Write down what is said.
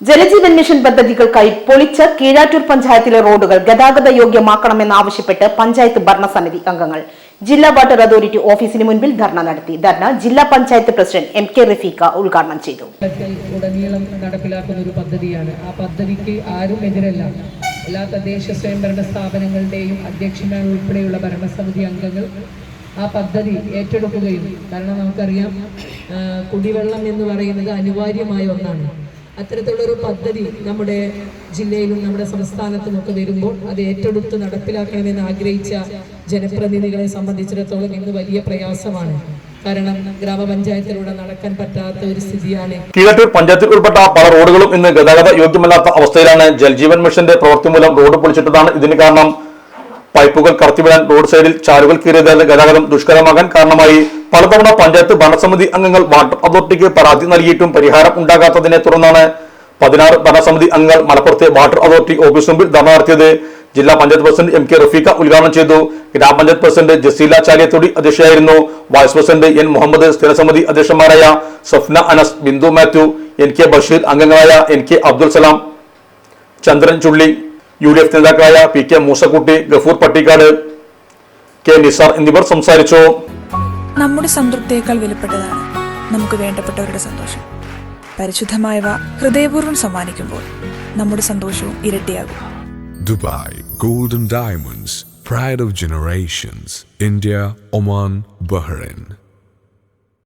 Jal Jeevan mission പദ്ധതികൾക്കായി പൊളിച്ച കീഴാറ്റൂർ പഞ്ചായത്തിലെ റോഡുകൾ ഗതാഗത യോഗ്യമാക്കണമെന്നാവശ്യപ്പെട്ട് പഞ്ചായത്ത് ഭരണസമിതി അംഗങ്ങൾ. ജില്ലാ വാട്ടർ അതോറിറ്റി ഓഫീസിന് മുൻപിൽ ധർണ നടത്തി. ധർണ ജില്ലാ panchayat president M K Rafeeq ഉദ്ഘാടനം ചെയ്തു. ഉടനീളം നടപ്പിലാക്കുന്ന ഒരു പദ്ധതിയാണ്. ആ പദ്ധതിക്ക് ആരും എതിരല്ല. എല്ലാ തദ്ദേശ സ്വയംഭരണ സ്ഥാപനങ്ങളുടെയും അധ്യക്ഷന്മാർ ഉൾപ്പെടെയുള്ള ഭരണസമിതി അംഗങ്ങൾ ആ പദ്ധതി ഏറ്റെടുക്കുകയും കാരണം നമുക്കറിയാം കുടിവെള്ളം എന്ന് പറയുന്നത് അനിവാര്യമായ ഒന്നാണ്. അത്തരത്തിലുള്ളൊരു പദ്ധതി നമ്മുടെ ജില്ലയിലും നമ്മുടെ സംസ്ഥാനത്തുമൊക്കെ വരുമ്പോൾ അത് ഏറ്റെടുത്ത് നടപ്പിലാക്കണമെന്ന് ആഗ്രഹിച്ച ജനപ്രതിനിധികളെ സംബന്ധിച്ചിടത്തോളം ഇന്ന് വലിയ പ്രയാസമാണ്. കാരണം ഗ്രാമപഞ്ചായത്തിലൂടെ നടക്കാൻ പറ്റാത്ത ഒരു സ്ഥിതിയാണ്. കീഴട്ടൂർ പഞ്ചായത്തിൽ ഉൾപ്പെട്ട പല റോഡുകളും ഇന്ന് ഗതാഗത യോഗ്യമല്ലാത്ത അവസ്ഥയിലാണ് ജൽജീവൻ മിഷന്റെ പ്രവൃത്തി മൂലം റോഡ് പൊളിച്ചിട്ടതാണ് ഇതിന് കാരണം. പൈപ്പുകൾ കടത്തിവിടാൻ റോഡ് സൈഡിൽ ചാലുകൾ കീറിയതായ ഗതാഗതം ദുഷ്കരമാകാൻ കാരണമായി. പലതവണ പഞ്ചായത്ത് ഭരണസമിതി അംഗങ്ങൾ വാട്ടർ അതോറിറ്റിക്ക് പരാതി നൽകിയിട്ടും പരിഹാരം ഉണ്ടാകാത്തതിനെ തുടർന്നാണ് പതിനാറ് ഭരണസമിതി അംഗങ്ങൾ മലപ്പുറത്തെ വാട്ടർ അതോറിറ്റി ഓഫീസ് മുമ്പിൽ ധർണ നടത്തിയത്. ജില്ലാ panchayat president M K Rafeeqa ഉദ്ഘാടനം ചെയ്തു. ഗ്രാമപഞ്ചായത്ത് പ്രസിഡന്റ് ജസീല ചാലിയത്തൊടി അധ്യക്ഷയായിരുന്നു. വൈസ് പ്രസിഡന്റ് എൻ മുഹമ്മദ് സ്ഥിരസമിതി അധ്യക്ഷന്മാരായ സ്വപ്ന അനസ് ബിന്ദു മാത്യു എൻ കെ ബഷീർ അംഗങ്ങളായ N K Abdul Salam Chandran Chulli U D F നേതാക്കളായ P K Moosakutty Gafoor Pattikkad K Nisar എന്നിവർ സംസാരിച്ചു. നമ്മുടെ സംതൃപ്തിയേക്കാൾ വിലപ്പെട്ടതാണ് നമുക്ക് വേണ്ടപ്പെട്ടവരുടെ സന്തോഷം. പരിശുദ്ധമായവ ഹൃദയപൂർവം സമ്മാനിക്കുമ്പോൾ നമ്മുടെ സന്തോഷവും ഇരട്ടിയാകും. Dubai golden diamonds pride of generations India Oman Bahrain.